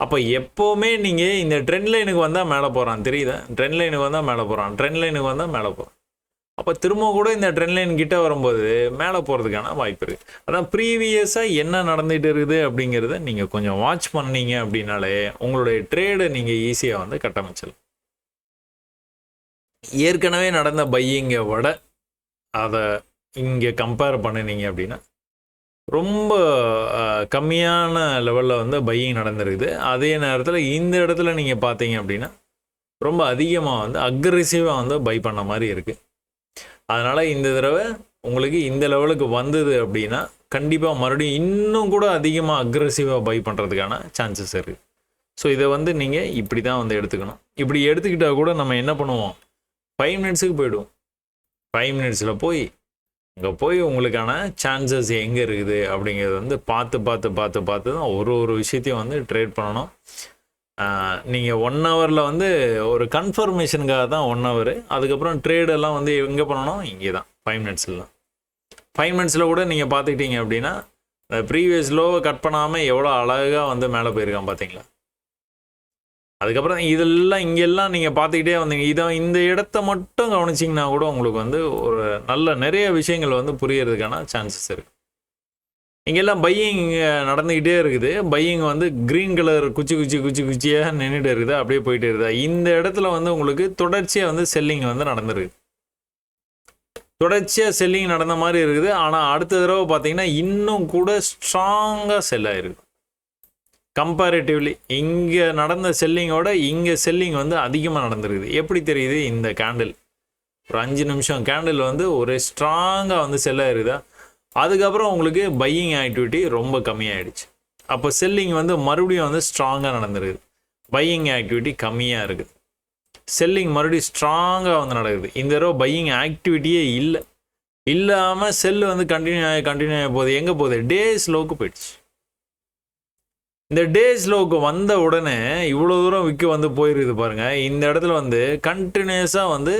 அப்போ எப்போவுமே நீங்கள் இந்த ட்ரெண்ட் லைனுக்கு வந்தால் மேலே போகிறான் தெரியுதா? ட்ரெண்ட் லைனுக்கு வந்தால் மேலே போகிறான் ட்ரெண்ட் லைனுக்கு வந்தால் மேலே போகிறான் அப்போ திரும்ப கூட இந்த ட்ரெண்ட் லைன் கிட்டே வரும்போது மேலே போகிறதுக்கான வாய்ப்பு இருக்குது அதான் ப்ரீவியஸாக என்ன நடந்துகிட்டு இருக்குது அப்படிங்கிறத நீங்கள் கொஞ்சம் வாட்ச் பண்ணீங்க அப்படின்னாலே உங்களுடைய ட்ரேடை நீங்கள் ஈஸியாக வந்து கட்டமைச்சிடலாம். ஏற்கனவே நடந்த பையிங்கை விட அதை இங்கே கம்பேர் பண்ணினீங்க அப்படின்னா ரொம்ப கம்மியான லெவலில் வந்து பையிங் நடந்திருக்குது. அதே நேரத்தில் இந்த இடத்துல நீங்கள் பார்த்தீங்க அப்படின்னா ரொம்ப அதிகமாக வந்து அக்ரெசிவாக வந்து பை பண்ண மாதிரி இருக்குது அதனால் இந்த தடவை உங்களுக்கு இந்த லெவலுக்கு வந்தது அப்படின்னா கண்டிப்பாக மறுபடியும் இன்னும் கூட அதிகமாக அக்ரெசிவாக பை பண்ணுறதுக்கான சான்சஸ் இருக்குது ஸோ இதை வந்து நீங்கள் இப்படி தான் வந்து எடுத்துக்கணும். இப்படி எடுத்துக்கிட்டால் கூட நம்ம என்ன பண்ணுவோம்? ஃபைவ் மினிட்ஸுக்கு போய்டும். ஃபைவ் மினிட்ஸில் போய் அங்கே போய் உங்களுக்கான சான்சஸ் எங்கே இருக்குது அப்படிங்கிறது வந்து பார்த்து பார்த்து பார்த்து பார்த்து தான் ஒரு ஒரு விஷயத்தையும் வந்து ட்ரேட் பண்ணணும். நீங்கள் ஒன் ஹவரில் வந்து ஒரு கன்ஃபர்மேஷனுக்காக தான் ஒன் ஹவர் அதுக்கப்புறம் ட்ரேடெல்லாம் வந்து எங்கே பண்ணணும்? இங்கே தான். ஃபைவ் மினிட்ஸில் தான். ஃபைவ் மினிட்ஸில் கூட நீங்கள் பார்த்துக்கிட்டீங்க அப்படின்னா ப்ரீவியஸ் லோவை கட் பண்ணாமல் எவ்வளோ அழகாக வந்து மேலே போயிருக்கான் பார்த்தீங்களா? அதுக்கப்புறம் இதெல்லாம் இங்கெல்லாம் நீங்கள் பார்த்துக்கிட்டே வந்தீங்க. இதை இந்த இடத்த மட்டும் கவனிச்சிங்கன்னா கூட உங்களுக்கு வந்து ஒரு நல்ல நிறைய விஷயங்கள் வந்து புரியறதுக்கான சான்சஸ் இருக்குது இங்கெல்லாம் பையிங் நடந்துக்கிட்டே இருக்குது. பையிங் வந்து க்ரீன் கலர் குச்சி குச்சி குச்சி குச்சியாக நின்றுட்டு இருக்குது. அப்படியே போயிட்டே இருக்குது. இந்த இடத்துல வந்து உங்களுக்கு தொடர்ச்சியாக வந்து செல்லிங் வந்து நடந்துருக்குது தொடர்ச்சியாக செல்லிங் நடந்த மாதிரி இருக்குது. ஆனால் அடுத்த தடவை பார்த்தீங்கன்னா இன்னும் கூட ஸ்ட்ராங்காக செல் கம்பேரிட்டிவ்லி இங்கே நடந்த செல்லிங்கோட இங்கே செல்லிங் வந்து அதிகமாக நடந்திருக்குது. எப்படி தெரியுது? இந்த கேண்டில் ஒரு அஞ்சு நிமிஷம். கேண்டில் வந்து ஒரு ஸ்ட்ராங்காக வந்து செல்ல இருக்குதா அதுக்கப்புறம் உங்களுக்கு பையிங் ஆக்டிவிட்டி ரொம்ப கம்மியாயிடுச்சு. அப்போ செல்லிங் வந்து மறுபடியும் வந்து ஸ்ட்ராங்காக நடந்திருக்குது. பையிங் ஆக்டிவிட்டி கம்மியாக இருக்குது. செல்லிங் மறுபடியும் ஸ்ட்ராங்காக வந்து நடக்குது. இந்த தடவை பையிங் ஆக்டிவிட்டியே இல்லை. இல்லாமல் செல்லு வந்து கண்டினியூ ஆகி கண்டினியூ ஆகி போகுது. எங்கே போகுது? டே ஸ்லோக்கு போயிடுச்சு. இந்த டேஸ் ஸ்லோக்கு வந்த உடனே இவ்வளோ தூரம் விற்க வந்து போயிருக்குது பாருங்க. இந்த இடத்துல வந்து கண்டினியூஸாக வந்து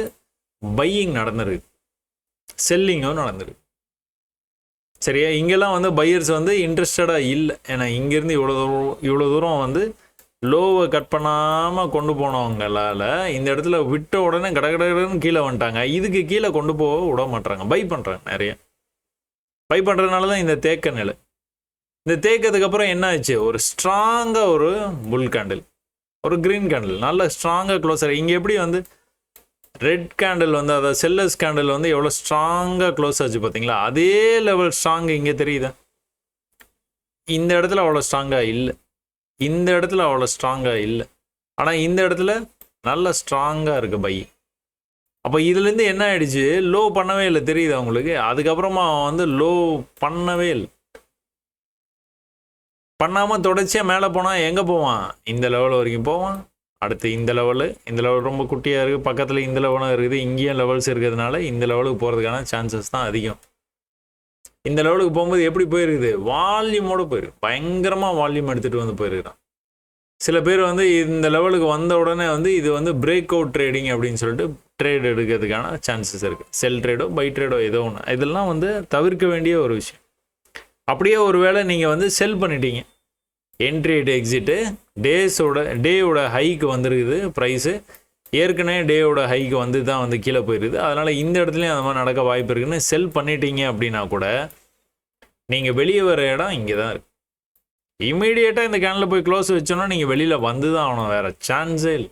பையிங் நடந்திருக்கு. செல்லிங்கும் நடந்திருக்கு. சரியா? இங்கெல்லாம் வந்து பையர்ஸ் வந்து இன்ட்ரெஸ்டடாக இல்லை. ஏன்னா இங்கேருந்து இவ்வளோ தூரம் இவ்வளோ தூரம் வந்து லோவை கட் பண்ணாமல் கொண்டு போனவங்களால இந்த இடத்துல விட்ட உடனே கடகடன்னு கீழே வந்துட்டாங்க. இதுக்கு கீழே கொண்டு போக விட மாட்டாங்க பை பண்ணுறாங்க நிறைய. பை பண்ணுறதுனால தான் இந்த தேக்க நிலை. இந்த தேக்கத்துக்கு அப்புறம் என்ன ஆச்சு? ஒரு ஸ்ட்ராங்காக ஒரு புல் கேண்டில் ஒரு க்ரீன் கேண்டில் நல்ல ஸ்ட்ராங்காக க்ளோஸர் இங்கே எப்படி வந்து ரெட் கேண்டில் வந்து அதாவது செல்லஸ் கேண்டில் வந்து எவ்வளோ ஸ்ட்ராங்காக க்ளோஸ் ஆச்சு பார்த்தீங்களா அதே லெவல் ஸ்ட்ராங் இங்கே தெரியுதா? இந்த இடத்துல அவ்வளோ ஸ்ட்ராங்காக இல்லை. இந்த இடத்துல அவ்வளோ ஸ்ட்ராங்காக இல்லை. ஆனால் இந்த இடத்துல நல்ல ஸ்ட்ராங்காக இருக்குது பை அப்போ இதுலேருந்து என்ன ஆயிடுச்சு? லோ பண்ணவே இல்லை. தெரியுதா உங்களுக்கு? அதுக்கப்புறமா அவன் வந்து லோ பண்ணவே இல்லை. பண்ணாமல் தொடர்ச்சியாக மேலே போனால் எங்கே போவான்? இந்த லெவல் வரைக்கும் போவான். அடுத்து இந்த லெவலு இந்த லெவல் ரொம்ப குட்டியாக இருக்குது பக்கத்தில் இந்த லெவலும் இருக்குது. இங்கேயும் லெவல்ஸ் இருக்கிறதுனால இந்த லெவலுக்கு போகிறதுக்கான சான்சஸ் தான் அதிகம். இந்த லெவலுக்கு போகும்போது எப்படி போயிருக்குது? வால்யூமோடு போயிருக்கு. பயங்கரமாக வால்யூம் எடுத்துகிட்டு வந்து போயிருக்கிறான். சில பேர் வந்து இந்த லெவலுக்கு வந்த உடனே வந்து இது வந்து பிரேக் அவுட் ட்ரேடிங் அப்படின்னு சொல்லிட்டு ட்ரேட் எடுக்கிறதுக்கான சான்சஸ் இருக்குது செல் ட்ரேடோ பை ட்ரேடோ ஏதோ ஒன்று இதெல்லாம் வந்து தவிர்க்க வேண்டிய ஒரு விஷயம். அப்படியே ஒருவேளை நீங்கள் வந்து செல் பண்ணிட்டீங்க. என்ட்ரி எக்ஸிட்டு டேஸோட டேயோட ஹைக்கு வந்துருக்குது ப்ரைஸு ஏற்கனவே டேயோட ஹைக்கு வந்து தான் வந்து கீழே போயிருக்குது. அதனால் இந்த இடத்துலையும் அந்த மாதிரி நடக்க வாய்ப்பு இருக்குன்னு செல் பண்ணிட்டீங்க அப்படின்னா கூட நீங்கள் வெளியே வர இடம் இங்கே தான் இருக்குது இமீடியேட்டாக இந்த கேனில் போய் க்ளோஸ் வச்சோன்னா நீங்கள் வெளியில் வந்து தான் ஆகணும். வேறு சான்ஸே இல்லை.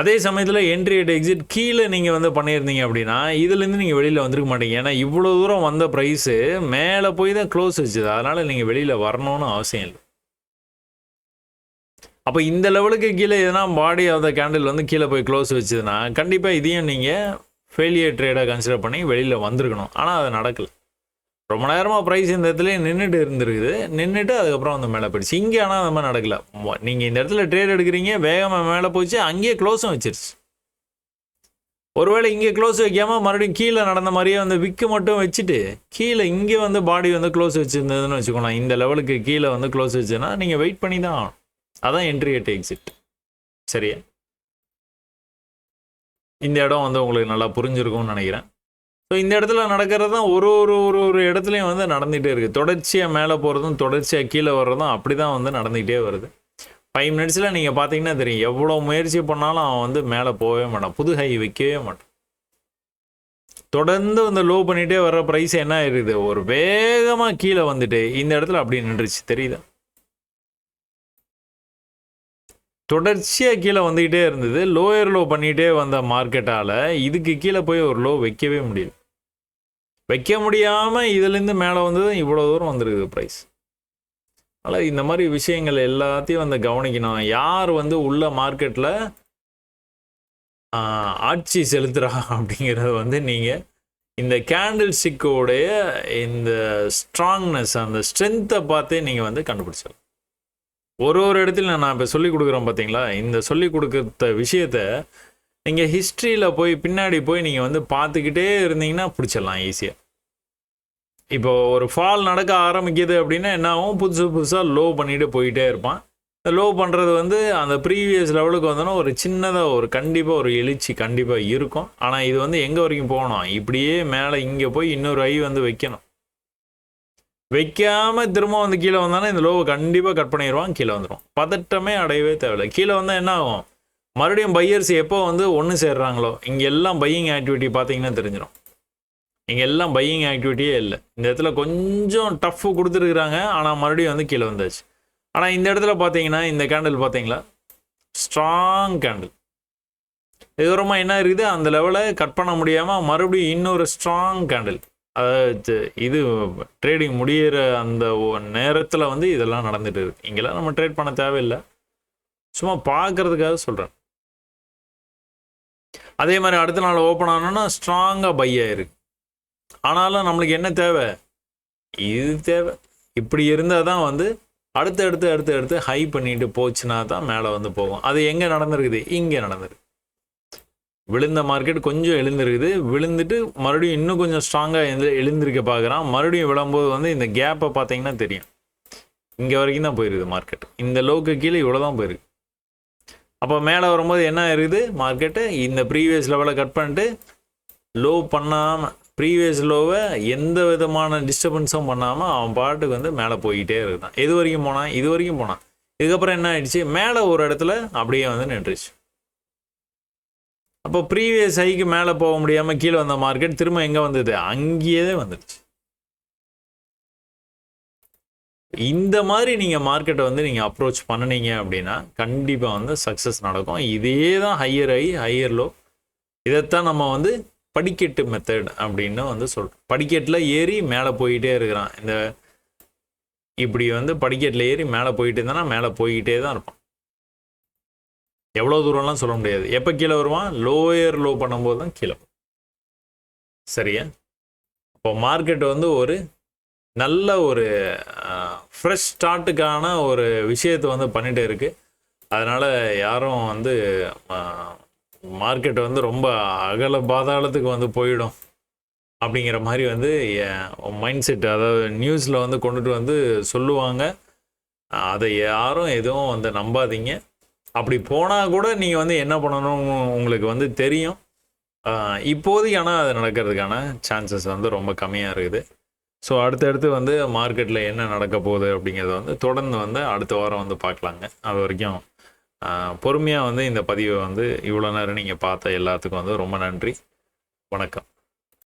அதே சமயத்தில் என்ட்ரி அட் எக்ஸிட் கீழே நீங்கள் வந்து பண்ணியிருந்தீங்க அப்படின்னா இதுலேருந்து நீங்கள் வெளியில் வந்திருக்க மாட்டீங்க. ஏன்னா இவ்வளோ தூரம் வந்த ப்ரைஸு மேலே போய் தான் க்ளோஸ் வச்சுது அதனால் நீங்கள் வெளியில் வரணும்னு அவசியம் இல்லை. அப்போ இந்த லெவலுக்கு கீழே எதனா பாடி ஆஃப் த கேண்டில் வந்து கீழே போய் க்ளோஸ் வச்சதுன்னா கண்டிப்பாக இதையும் நீங்கள் ஃபெயிலியர் ட்ரேடாக கன்சிடர் பண்ணி வெளியில் வந்திருக்கணும். ஆனால் அது நடக்கலை. ரொம்ப நேரமாக ப்ரைஸ் இந்த இடத்துல நின்றுட்டு இருந்திருக்குது. நின்றுட்டு அதுக்கப்புறம் வந்து மேலே போயிடுச்சு. இங்கே ஆனால் அந்த மாதிரி நடக்கல. நீங்கள் இந்த இடத்துல ட்ரேட் எடுக்கிறீங்க வேகமாக மேலே போச்சு அங்கேயே க்ளோஸும் வச்சிருச்சு. ஒருவேளை இங்கே க்ளோஸ் வைக்காம மறுபடியும் கீழே நடந்த மாதிரியே வந்து விக்கு மட்டும் வச்சுட்டு கீழே இங்கே வந்து பாடி வந்து க்ளோஸ் வச்சுருந்ததுன்னு வச்சுக்கோங்களேன். இந்த லெவலுக்கு கீழே வந்து க்ளோஸ் வச்சுன்னா நீங்கள் வெயிட் பண்ணி தான் ஆகணும். அதான் என்ட்ரி அட் எக்ஸிட் சரியா? இந்த இடம் வந்து உங்களுக்கு நல்லா புரிஞ்சிருக்கும்னு நினைக்கிறேன். ஸோ இந்த இடத்துல நடக்கிறது தான் ஒரு ஒரு ஒரு ஒரு இடத்துலையும் வந்து நடந்துகிட்டே இருக்குது தொடர்ச்சியாக மேலே போகிறதும் தொடர்ச்சியாக கீழே வர்றதும் அப்படி தான் வந்து நடந்துக்கிட்டே வருது. ஃபைவ் மினிட்ஸில் நீங்கள் பார்த்தீங்கன்னா தெரியும். எவ்வளோ முயற்சி பண்ணாலும் அவன் வந்து மேலே போகவே மாட்டான். புது ஹை வைக்கவே மாட்டான். தொடர்ந்து வந்து லோ பண்ணிகிட்டே வர்ற ப்ரைஸ் என்ன இருக்குது ஒரு வேகமாக கீழே வந்துட்டு இந்த இடத்துல அப்படி நின்றுச்சு. தெரியுதா? தொடர்ச்சியாக கீழே வந்துக்கிட்டே இருந்தது. லோயர் லோ பண்ணிகிட்டே வந்த மார்க்கெட்டால் இதுக்கு கீழே போய் ஒரு லோ வைக்கவே முடியல. வைக்க முடியாமல் இதுலேருந்து மேலே வந்தது இவ்வளோ தூரம் வந்துருக்குது ப்ரைஸ் அதனால் இந்த மாதிரி விஷயங்கள் எல்லாத்தையும் வந்து கவனிக்கணும். யார் வந்து உள்ள மார்க்கெட்டில் ஆட்சி செலுத்துகிறா அப்படிங்கிறத வந்து நீங்கள் இந்த கேண்டில் ஸ்டிக்கோடைய இந்த ஸ்ட்ராங்னஸ் அந்த ஸ்ட்ரென்த்தை பார்த்தே நீங்கள் வந்து கண்டுபிடிச்சிடலாம். ஒரு ஒரு இடத்துல நான் இப்போ சொல்லி கொடுக்குறேன் பார்த்தீங்களா இந்த சொல்லி கொடுக்குற விஷயத்த நீங்கள் ஹிஸ்ட்ரியில் போய் பின்னாடி போய் நீங்கள் வந்து பார்த்துக்கிட்டே இருந்தீங்கன்னா பிடிச்சிடலாம் ஈஸியாக இப்போ ஒரு ஃபால் நடக்க ஆரம்பிக்குது அப்படின்னா என்ன ஆகும்? புதுசு புதுசாக லோ பண்ணிட்டு போயிட்டே இருப்பான். லோ பண்ணுறது வந்து அந்த ப்ரீவியஸ் லெவலுக்கு வந்தோன்னா ஒரு சின்னதாக ஒரு கண்டிப்பாக ஒரு எழுச்சி கண்டிப்பாக இருக்கும். ஆனால் இது வந்து எங்கே வரைக்கும் போகணும்? இப்படியே மேலே இங்கே போய் இன்னொரு ஐ வந்து வைக்கணும். வைக்காம திரும்ப வந்து கீழே வந்தானா இந்த லோவை கண்டிப்பாக கட் பண்ணிடுவான் கீழே வந்துடும் பதட்டமே அடையவே தேவையில்லை. கீழே வந்தால் என்ன ஆகும்? மறுபடியும் பையர்ஸ் எப்போ வந்து ஒன்று சேர்றாங்களோ இங்கே எல்லாம் பையிங் ஆக்டிவிட்டி பார்த்தீங்கன்னா தெரிஞ்சிடும் இங்கே எல்லாம் பையிங் ஆக்டிவிட்டியே இல்லை. இந்த இடத்துல கொஞ்சம் டஃப் கொடுத்துருக்குறாங்க ஆனால் மறுபடியும் வந்து கீழே வந்தாச்சு. ஆனால் இந்த இடத்துல பார்த்தீங்கன்னா இந்த கேண்டில் பார்த்தீங்களா? ஸ்ட்ராங் கேண்டில் இதுவரமாக என்ன இருக்குது? அந்த லெவலை கட் பண்ண முடியாமல் மறுபடியும் இன்னொரு ஸ்ட்ராங் கேண்டில் இது ட்ரேடிங் முடியிற அந்த நேரத்தில் வந்து இதெல்லாம் நடந்துட்டு இருக்கு. இங்கெல்லாம் நம்ம ட்ரேட் பண்ண தேவையில்லை. சும்மா பார்க்கறதுக்காக சொல்கிறேன் அதே மாதிரி அடுத்த நாள் ஓப்பன் ஆனோன்னா ஸ்ட்ராங்காக பை ஆயிருக்கு ஆனாலும் நம்மளுக்கு என்ன தேவை? இது தேவை. இப்படி இருந்தால் தான் வந்து அடுத்து அடுத்து அடுத்து அடுத்து ஹை பண்ணிட்டு போச்சுன்னா தான் மேலே வந்து போகும். அது எங்கே நடந்திருக்குது? இங்கே நடந்திருக்கு. விழுந்த மார்க்கெட் கொஞ்சம் எழுந்திருக்குது. விழுந்துட்டு மறுபடியும் இன்னும் கொஞ்சம் ஸ்ட்ராங்காக எழுந்து எழுந்திருக்க பார்க்குறான். மறுபடியும் விழும்போது வந்து இந்த கேப்பை பார்த்தீங்கன்னா தெரியும். இங்கே வரைக்கும் தான் போயிருக்குது மார்க்கெட் இந்த லோக்கு கீழே இவ்வளோ தான் போயிருக்கு. அப்போ மேலே வரும்போது என்ன இருக்குது? மார்க்கெட்டு இந்த ப்ரீவியஸ் லெவலை கட் பண்ணிட்டு லோ பண்ணாமல் ப்ரீவியஸ் லோவை எந்த விதமான டிஸ்டர்பன்ஸும் பண்ணாமல் அவன் பாட்டுக்கு வந்து மேலே போய்கிட்டே இருக்கான் எது வரைக்கும் போனான்? இது வரைக்கும் போனான். இதுக்கப்புறம் என்ன ஆயிடுச்சு? மேலே ஒரு இடத்துல அப்படியே வந்து நின்றுச்சு. அப்போ ப்ரீவியஸ் ஹைக்கு மேலே போக முடியாமல் கீழே வந்த மார்க்கெட் திரும்ப எங்கே வந்தது? அங்கேயே தான் வந்துடுச்சு இந்த மாதிரி நீங்கள் மார்க்கெட்டை வந்து நீங்கள் அப்ரோச் பண்ணினீங்க அப்படின்னா கண்டிப்பாக வந்து சக்ஸஸ் நடக்கும். இதே தான் ஹையர் ஹை ஹையர் லோ இதைத்தான் நம்ம வந்து படிக்கட்டு மெத்தட் அப்படின்னு வந்து சொல்கிறோம் படிக்கட்டில் ஏறி மேலே போயிட்டே இருக்கிறான். இந்த இப்படி வந்து படிக்கட்டில் ஏறி மேலே போயிட்டு இருந்தானா மேலே போய்கிட்டே தான் இருப்பான். எவ்வளோ தூரம்லாம் சொல்ல முடியாது. எப்போ கீழே வருவான்? லோயர் லோ பண்ணும்போது தான் கீழே சரியா? இப்போ மார்க்கெட் வந்து ஒரு நல்ல ஒரு ஃப்ரெஷ் ஸ்டார்ட்டுக்கான ஒரு விஷயத்தை வந்து பண்ணிகிட்டே இருக்கு. அதனால் யாரும் வந்து மார்க்கெட் வந்து ரொம்ப அகல பாதாளத்துக்கு வந்து போயிடும். அப்படிங்கிற மாதிரி வந்து மைண்ட் செட் அதாவது நியூஸில் வந்து கொண்டுட்டு வந்து சொல்லுவாங்க. அதை யாரும் எதுவும் வந்து நம்பாதீங்க. அப்படி போனால் கூட நீங்கள் வந்து என்ன பண்ணணும் உங்களுக்கு வந்து தெரியும். இப்போதைக்கு ஆனால் அது நடக்கிறதுக்கான சான்சஸ் வந்து ரொம்ப கம்மியாக இருக்குது. ஸோ அடுத்தடுத்து வந்து மார்க்கெட்டில் என்ன நடக்க போகுது அப்படிங்கிறத வந்து தொடர்ந்து வந்து அடுத்த வாரம் வந்து பார்க்கலாங்க. அது வரைக்கும் பொறுமையாக வந்து இந்த பதிவை வந்து இவ்வளோ நேரம் நீங்கள் பார்த்த எல்லாத்துக்கும் வந்து ரொம்ப நன்றி. வணக்கம்.